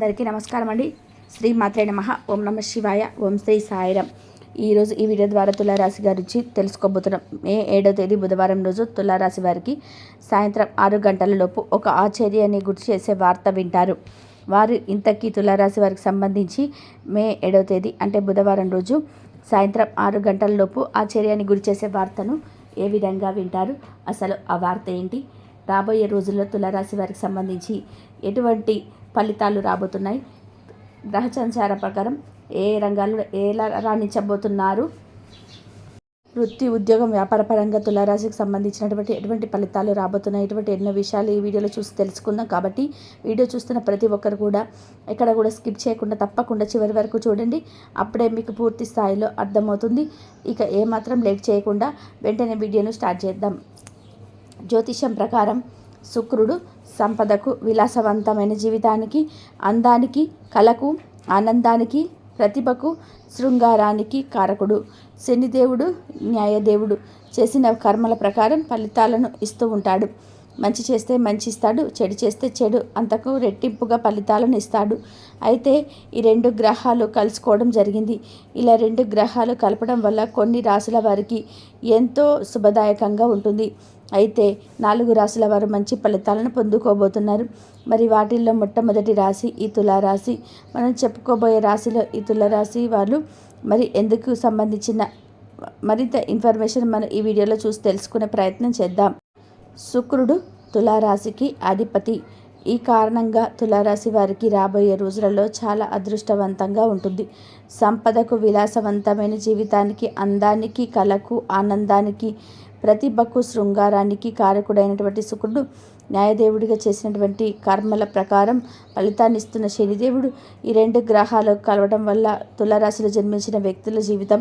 అందరికీ నమస్కారం అండి శ్రీ మాత్రే నమ. ఓం నమ శివాయ. ఓం శ్రీ సాయిరం. ఈరోజు ఈ వీడియో ద్వారా తులారాశి గురించి తెలుసుకోబోతున్నాం. మే ఏడో తేదీ బుధవారం రోజు తులారాశి వారికి సాయంత్రం ఆరు గంటల లోపు ఒక ఆచార్యాన్ని గుర్తు చేసే వార్త వింటారు. వారు ఇంతకీ తులారాశి వారికి సంబంధించి మే ఏడవ తేదీ అంటే బుధవారం రోజు సాయంత్రం ఆరు గంటల లోపు ఆచార్యాన్ని గురి చేసే వార్తను ఏ విధంగా వింటారు? అసలు ఆ వార్త ఏంటి? రాబోయే రోజుల్లో తులారాశి వారికి సంబంధించి ఎటువంటి ఫలితాలు రాబోతున్నాయి. గ్రహ సంచార ప్రకారం ఏ రంగాల్లో ఎలా రాణించబోతున్నారు? వృత్తి ఉద్యోగం వ్యాపార పరంగా తులారాశికి సంబంధించినటువంటి ఎటువంటి ఫలితాలు రాబోతున్నాయి? ఎటువంటి ఎన్నో విషయాలు ఈ వీడియోలో చూసి తెలుసుకుందాం. కాబట్టి వీడియో చూస్తున్న ప్రతి ఒక్కరు కూడా ఎక్కడ కూడా స్కిప్ చేయకుండా తప్పకుండా చివరి వరకు చూడండి. అప్పుడే మీకు పూర్తి స్థాయిలో అర్థమవుతుంది. ఇక ఏమాత్రం లేట్ చేయకుండా వెంటనే వీడియోను స్టార్ట్ చేద్దాం. జ్యోతిషం ప్రకారం శుక్రుడు సంపదకు విలాసవంతమైన జీవితానికి అందానికి కళకు ఆనందానికి ప్రతిభకు శృంగారానికి కారకుడు. శనిదేవుడు న్యాయదేవుడు. చేసిన కర్మల ప్రకారం ఫలితాలను ఇస్తూ ఉంటాడు. మంచి చేస్తే మంచి ఇస్తాడు చెడు చేస్తే చెడు అంతకు రెట్టింపుగా ఫలితాలను ఇస్తాడు. అయితే ఈ రెండు గ్రహాలు కలుసుకోవడం జరిగింది. ఇలా రెండు గ్రహాలు కలపడం వల్ల కొన్ని రాసుల వారికి ఎంతో శుభదాయకంగా ఉంటుంది. అయితే నాలుగు రాశుల వారు మంచి ఫలితాలను పొందుకోబోతున్నారు. మరి వాటిల్లో మొట్టమొదటి రాశి ఈ తులారాశి మనం చెప్పుకోబోయే రాశిలో ఈ తులారాశి వాళ్ళు మరి ఎందుకు సంబంధించిన మరింత ఇన్ఫర్మేషన్ మనం ఈ వీడియోలో చూసి తెలుసుకునే ప్రయత్నం చేద్దాం. శుక్రుడు తులారాశికి అధిపతి. ఈ కారణంగా తులారాశి వారికి రాబోయే రోజులలో చాలా అదృష్టవంతంగా ఉంటుంది. సంపదకు విలాసవంతమైన జీవితానికి అందానికి కళకు ఆనందానికి ప్రతిభకు శృంగారానికి కారకుడైనటువంటి శుక్రుడు న్యాయదేవుడిగా చేసినటువంటి కర్మల ప్రకారం ఫలితాన్ని ఇస్తున్న శనిదేవుడు. ఈ రెండు గ్రహాలు కలవడం వల్ల తులరాశిలో జన్మించిన వ్యక్తుల జీవితం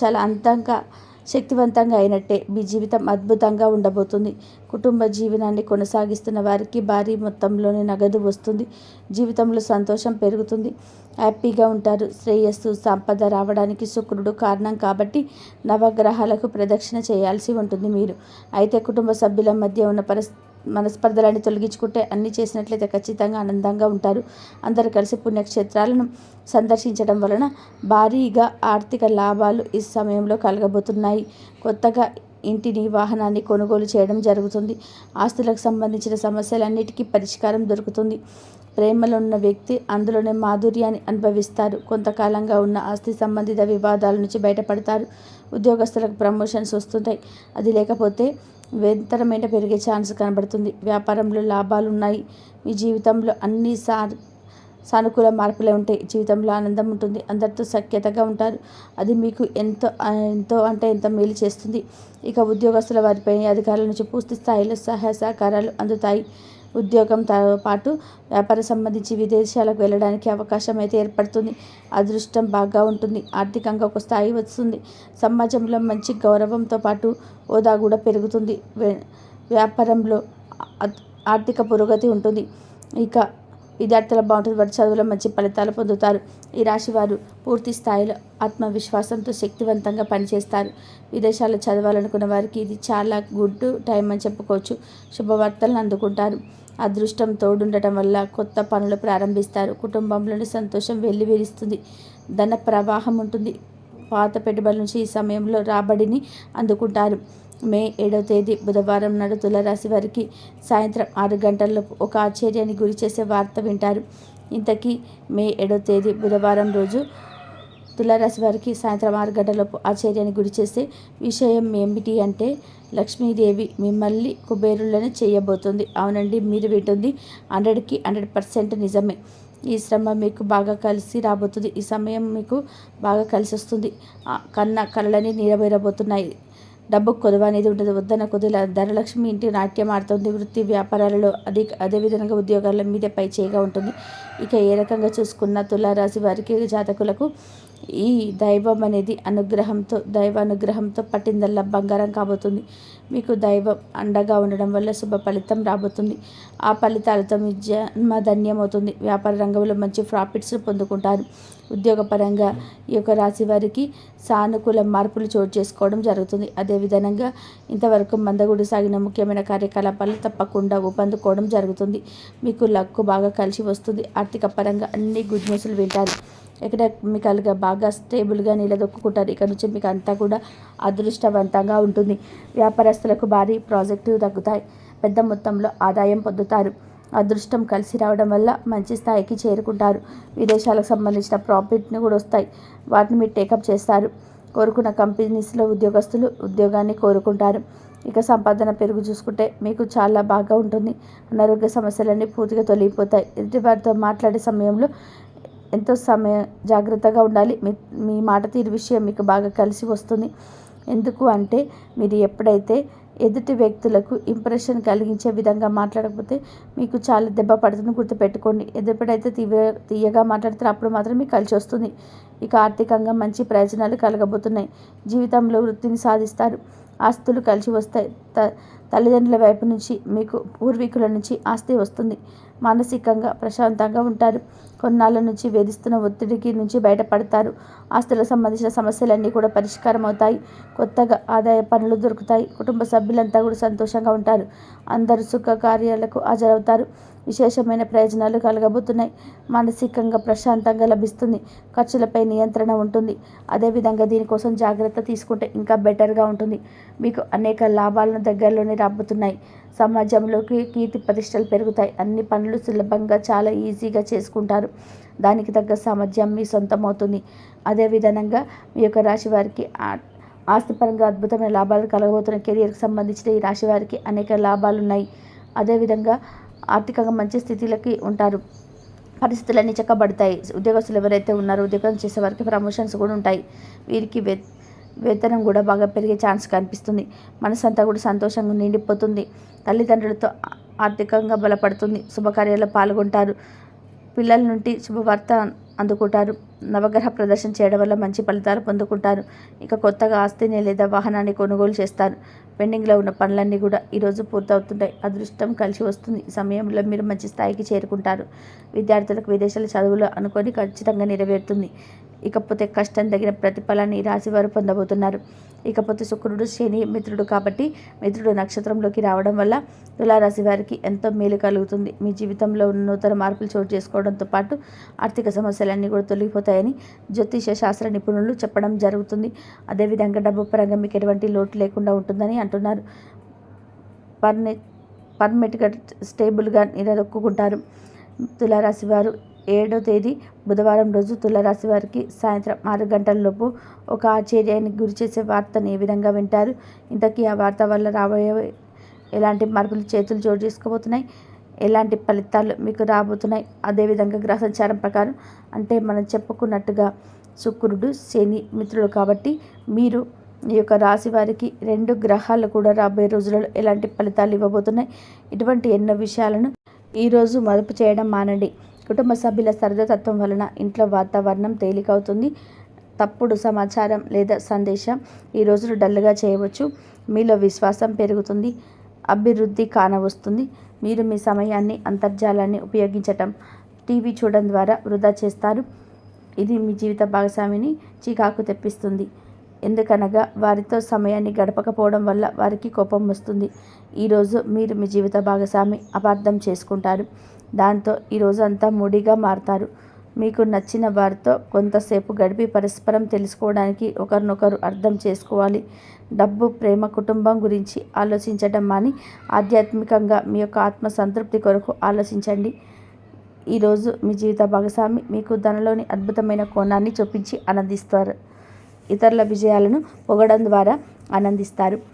చాలా అంతంగా శక్తివంతంగా అయినట్టే. మీ జీవితం అద్భుతంగా ఉండబోతుంది. కుటుంబ జీవనాన్ని కొనసాగిస్తున్న వారికి భారీ మొత్తంలోనే నగదు వస్తుంది. జీవితంలో సంతోషం పెరుగుతుంది. హ్యాపీగా ఉంటారు. శ్రేయస్సు సంపద రావడానికి శుక్రుడు కారణం కాబట్టి నవగ్రహాలకు ప్రదక్షిణ చేయాల్సి ఉంటుంది మీరు. అయితే కుటుంబ సభ్యుల మధ్య ఉన్న పరిస్థితి మనస్పర్ధలన్నీ తొలగించుకుంటే అన్ని చేసినట్లయితే ఖచ్చితంగా ఆనందంగా ఉంటారు. అందరూ కలిసి పుణ్యక్షేత్రాలను సందర్శించడం వలన భారీగా ఆర్థిక లాభాలు ఈ సమయంలో కలగబోతున్నాయి. కొత్తగా ఇంటిని వాహనాన్ని కొనుగోలు చేయడం జరుగుతుంది. ఆస్తులకు సంబంధించిన సమస్యలన్నిటికీ పరిష్కారం దొరుకుతుంది. ప్రేమలో ఉన్న వ్యక్తి అందులోనే మాధుర్యాన్ని అనుభవిస్తారు. కొంతకాలంగా ఉన్న ఆస్తి సంబంధిత వివాదాల నుంచి బయటపడతారు. ఉద్యోగస్తులకు ప్రమోషన్స్ వస్తుంటాయి. అది లేకపోతే వెంతరమైన పెరిగే ఛాన్స్ కనబడుతుంది. వ్యాపారంలో లాభాలు ఉన్నాయి మీ జీవితంలో అన్ని సా సానుకూల మార్పులే ఉంటాయి. జీవితంలో ఆనందం ఉంటుంది. అందరితో సఖ్యతగా ఉంటారు. అది మీకు ఎంతో ఎంతో అంటే ఎంత మేలు చేస్తుంది. ఇక ఉద్యోగస్తుల వారిపై అధికారుల నుంచి పూర్తి స్థాయిలో సహాయ సహకారాలు అందుతాయి. ఉద్యోగంతో పాటు వ్యాపార సంబంధించి విదేశాలకు వెళ్ళడానికి అవకాశం అయితే ఏర్పడుతుంది. అదృష్టం బాగా ఉంటుంది. ఆర్థికంగా ఒక స్థాయి వస్తుంది. సమాజంలో మంచి గౌరవంతో పాటు హోదా కూడా పెరుగుతుంది. వ్యాపారంలో ఆర్థిక పురోగతి ఉంటుంది. ఇక విద్యార్థుల బాగుంటుంది వారి చదువులో మంచి ఫలితాలు పొందుతారు. ఈ రాశి వారు పూర్తి స్థాయిలో ఆత్మవిశ్వాసంతో శక్తివంతంగా పనిచేస్తారు. విదేశాల్లో చదవాలనుకున్న వారికి ఇది చాలా గుడ్ టైం అని చెప్పుకోవచ్చు. శుభవార్తలను అందుకుంటారు. అదృష్టం తోడుండటం వల్ల కొత్త పనులు ప్రారంభిస్తారు. కుటుంబంలోని సంతోషం వెల్లివిరుస్తుంది ధన ప్రవాహం ఉంటుంది. పాత పెట్టుబడుల నుంచి ఈ సమయంలో రాబడిని అందుకుంటారు. మే ఏడవ తేదీ బుధవారం నాడు తులరాశి వారికి సాయంత్రం ఆరు గంటల్లో ఒక ఆశ్చర్యాన్ని గురి చేసే వార్త వింటారు. ఇంతకీ మే ఏడవ తేదీ బుధవారం రోజు తులారాశి వారికి సాయంత్రం ఆరు గంటలపు ఆశ్చర్యాన్ని గురి చేసే విషయం ఏమిటి అంటే లక్ష్మీదేవి మిమ్మల్ని కుబేరులను చేయబోతుంది. అవునండి మీరు వింటుంది. హండ్రెడ్కి హండ్రెడ్ పర్సెంట్ నిజమే. ఈ శ్రమ మీకు బాగా కలిసి రాబోతుంది. ఈ సమయం మీకు బాగా కలిసి వస్తుంది. కన్న కళలని నీరవేరబోతున్నాయి. డబ్బు కొదవ అనేది ఉండదు. వద్దన కొద్దిగా ధనలక్ష్మి ఇంటి నాట్యం ఆడుతుంది. వృత్తి వ్యాపారాలలో అది అదేవిధంగా ఉద్యోగాల మీద పై చేయగా ఉంటుంది. ఇక ఏ రకంగా చూసుకున్న తులారాశి వారికి జాతకులకు ఈ దైవం అనేది అనుగ్రహంతో దైవ అనుగ్రహంతో పట్టిందల్లా బంగారం కాబోతుంది. మీకు దైవం అండగా ఉండడం వల్ల శుభ ఫలితం రాబోతుంది. ఆ ఫలితాలతో మీ జన్మ ధన్యమవుతుంది. వ్యాపార రంగంలో మంచి ప్రాఫిట్స్ పొందుకుంటారు. ఉద్యోగపరంగా ఈ యొక్క రాశి వారికి సానుకూల మార్పులు చోటు చేసుకోవడం జరుగుతుంది. అదేవిధంగా ఇంతవరకు మందగుడి సాగిన ముఖ్యమైన కార్యకలాపాలు తప్పకుండా ఊపందుకోవడం జరుగుతుంది. మీకు లక్కు బాగా కలిసి వస్తుంది. ఆర్థిక పరంగా అన్ని గుడ్ న్యూస్లు వింటారు. ఎకనామికల్గా బాగా స్టేబుల్గా నిలదొక్కుంటారు ఇక్కడ నుంచి మీకు అంతా కూడా అదృష్టవంతంగా ఉంటుంది. వ్యాపారస్తులకు భారీ ప్రాజెక్టులు తగ్గుతాయి. పెద్ద మొత్తంలో ఆదాయం పొందుతారు. అదృష్టం కలిసి రావడం వల్ల మంచి స్థాయికి చేరుకుంటారు. విదేశాలకు సంబంధించిన ప్రాఫిట్ని కూడా వస్తాయి. వాటిని మీరు టేకప్ చేస్తారు. కోరుకున్న కంపెనీస్లో ఉద్యోగస్తులు ఉద్యోగాన్ని కోరుకుంటారు. ఇక సంపాదన పెరుగు చూసుకుంటే మీకు చాలా బాగా ఉంటుంది. అనారోగ్య సమస్యలన్నీ పూర్తిగా తొలగిపోతాయి. ఎదుటి వారితో మాట్లాడే సమయంలో ఎంతో సమయం జాగ్రత్తగా ఉండాలి. మీ మీ మాట తీరు విషయం మీకు బాగా కలిసి వస్తుంది. ఎందుకు అంటే మీరు ఎప్పుడైతే ఎదుటి వ్యక్తులకు ఇంప్రెషన్ కలిగించే విధంగా మాట్లాడకపోతే మీకు చాలా దెబ్బ పడుతుంది గుర్తుపెట్టుకోండి. ఎప్పుడైతే తీవ్ర తీయగా మాట్లాడితే అప్పుడు మాత్రం మీకు కలిసి వస్తుంది. ఇక ఆర్థికంగా మంచి ప్రయోజనాలు కలగబోతున్నాయి. జీవితంలో వృత్తిని సాధిస్తారు. ఆస్తులు కలిసి వస్తాయి. త తల్లిదండ్రుల వైపు నుంచి మీకు పూర్వీకుల నుంచి ఆస్తి వస్తుంది. మానసికంగా ప్రశాంతంగా ఉంటారు. కొన్నాళ్ళ నుంచి వేధిస్తున్న ఒత్తిడికి నుంచి బయటపడతారు. ఆస్తులకు సంబంధించిన సమస్యలన్నీ కూడా పరిష్కారం అవుతాయి కొత్తగా ఆదాయ పనులు దొరుకుతాయి. కుటుంబ సభ్యులంతా కూడా సంతోషంగా ఉంటారు. అందరూ సుఖ కార్యాలకు హాజరవుతారు. విశేషమైన ప్రయోజనాలు కలగబోతున్నాయి. మానసికంగా ప్రశాంతంగా లభిస్తుంది. ఖర్చులపై నియంత్రణ ఉంటుంది. అదేవిధంగా దీనికోసం జాగ్రత్త తీసుకుంటే ఇంకా బెటర్గా ఉంటుంది. మీకు అనేక లాభాలను దగ్గరలోనే రాబోతున్నాయి. సమాజంలోకి కీర్తి ప్రతిష్టలు పెరుగుతాయి. అన్ని పనులు సులభంగా చాలా ఈజీగా చేసుకుంటారు. దానికి తగ్గ సామర్థ్యం మీ సొంతమవుతుంది. అదేవిధంగా మీ యొక్క రాశి వారికి ఆస్తిపరంగా అద్భుతమైన లాభాలు కలగబోతున్న కెరియర్కి సంబంధించిన ఈ రాశి వారికి అనేక లాభాలు ఉన్నాయి అదేవిధంగా ఆర్థికంగా మంచి స్థితిలోకి ఉంటారు. పరిస్థితులన్నీ చక్కబడతాయి. ఉద్యోగస్తులు ఎవరైతే ఉన్నారో ఉద్యోగం చేసే వారికి ప్రమోషన్స్ కూడా ఉంటాయి. వీరికి వేతనం కూడా బాగా పెరిగే ఛాన్స్ కనిపిస్తుంది. మనసంతా కూడా సంతోషంగా నిండిపోతుంది. తల్లిదండ్రులతో ఆర్థికంగా బలపడుతుంది. శుభకార్యాల్లో పాల్గొంటారు. పిల్లల నుండి శుభవార్త అందుకుంటారు. నవగ్రహ ప్రదర్శన చేయడం వల్ల మంచి ఫలితాలు పొందుకుంటారు. ఇక కొత్తగా ఆస్తిని లేదా వాహనాన్ని కొనుగోలు చేస్తారు. పెండింగ్లో ఉన్న పనులన్నీ కూడా ఈరోజు పూర్తవుతుంటాయి. అదృష్టం కలిసి వస్తుంది. ఈ సమయంలో మీరు మంచి స్థాయికి చేరుకుంటారు. విద్యార్థులకు విదేశాల చదువులు అనుకొని ఖచ్చితంగా నెరవేరుతుంది. ఇకపోతే కష్టం తగిన ప్రతిఫలాన్ని రాశివారు పొందబోతున్నారు. ఇకపోతే శుక్రుడు శని మిత్రుడు కాబట్టి మిత్రుడు నక్షత్రంలోకి రావడం వల్ల తులారాశి వారికి ఎంతో మేలు కలుగుతుంది. మీ జీవితంలో నూతన మార్పులు చోటు చేసుకోవడంతో పాటు ఆర్థిక సమస్యలన్నీ కూడా తొలగిపోతాయని జ్యోతిష శాస్త్ర నిపుణులు చెప్పడం జరుగుతుంది. అదేవిధంగా డబ్బు పరంగా మీకు ఎటువంటి లోటు లేకుండా ఉంటుందని అంటున్నారు. పర్ని పర్మిట్గా స్టేబుల్గా నిలదొక్కుంటారు తులారాశి వారు ఏడో తేదీ బుధవారం రోజు తులరాశి వారికి సాయంత్రం ఆరు గంటలలోపు ఒక ఆశ్చర్యానికి గురిచేసే వార్తను ఏ విధంగా వింటారు? ఇంతకీ ఆ వార్త వల్ల రాబోయే ఎలాంటి మార్పులు చేతులు చోటు చేసుకోబోతున్నాయి? ఎలాంటి ఫలితాలు మీకు రాబోతున్నాయి? అదేవిధంగా గ్రహ సంచారం ప్రకారం అంటే మనం చెప్పుకున్నట్టుగా శుక్రుడు శని మిత్రుడు కాబట్టి మీరు ఈ యొక్క రాశి వారికి రెండు గ్రహాలు కూడా రాబోయే రోజులలో ఎలాంటి ఫలితాలు ఇవ్వబోతున్నాయి? ఇటువంటి ఎన్నో విషయాలను ఈరోజు మదుపు చేయడం మానండి. కుటుంబ సభ్యుల సరదతత్వం వలన ఇంట్లో వాతావరణం తేలికవుతుంది. తప్పుడు సమాచారం లేదా సందేశం ఈ రోజులు డల్గా చేయవచ్చు. మీలో విశ్వాసం పెరుగుతుంది. అభివృద్ధి కానవస్తుంది. మీరు మీ సమయాన్ని అంతర్జాలాన్ని ఉపయోగించటం టీవీ చూడడం ద్వారా వృధా చేస్తారు. ఇది మీ జీవిత భాగస్వామిని చికాకు తెప్పిస్తుంది. ఎందుకనగా వారితో సమయాన్ని గడపకపోవడం వల్ల వారికి కోపం వస్తుంది. ఈరోజు మీరు మీ జీవిత భాగస్వామి అపార్థం చేసుకుంటారు. దాంతో ఈరోజంతా అంతా మారతారు. మీకు నచ్చిన వారితో కొంతసేపు గడిపి పరస్పరం తెలుసుకోవడానికి ఒకరినొకరు అర్థం చేసుకోవాలి. డబ్బు ప్రేమ కుటుంబం గురించి ఆలోచించటం మాని ఆధ్యాత్మికంగా మీ యొక్క ఆత్మ సంతృప్తి కొరకు ఆలోచించండి. ఈరోజు మీ జీవిత భాగస్వామి మీకు ధనలోని అద్భుతమైన కోణాన్ని చూపించి ఆనందిస్తారు. ఇతరుల విజయాలను పొగడం ద్వారా ఆనందిస్తారు.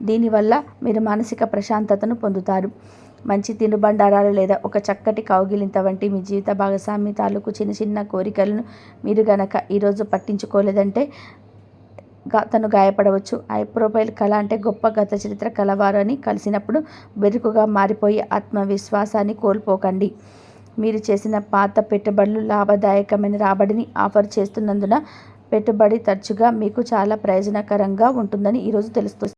దీనివల్ల మీరు మానసిక ప్రశాంతతను పొందుతారు. మంచి తినుబండారాలు లేదా ఒక చక్కటి కౌగిలింత వంటి మీ జీవిత భాగస్వామి తాలూకు చిన్న చిన్న కోరికలను మీరు గనక ఈరోజు పట్టించుకోలేదంటే తను గాయపడవచ్చు. ఐ ప్రొఫైల్ కళ అంటే గొప్ప గత చరిత్ర కలవారు అని కలిసినప్పుడు బెరుకుగా మారిపోయి ఆత్మవిశ్వాసాన్ని కోల్పోకండి. మీరు చేసిన పాత పెట్టుబడులు లాభదాయకమైన రాబడిని ఆఫర్ చేస్తున్నందున పెట్టుబడి తరచుగా మీకు చాలా ప్రయోజనకరంగా ఉంటుందని ఈరోజు తెలుస్తుంది.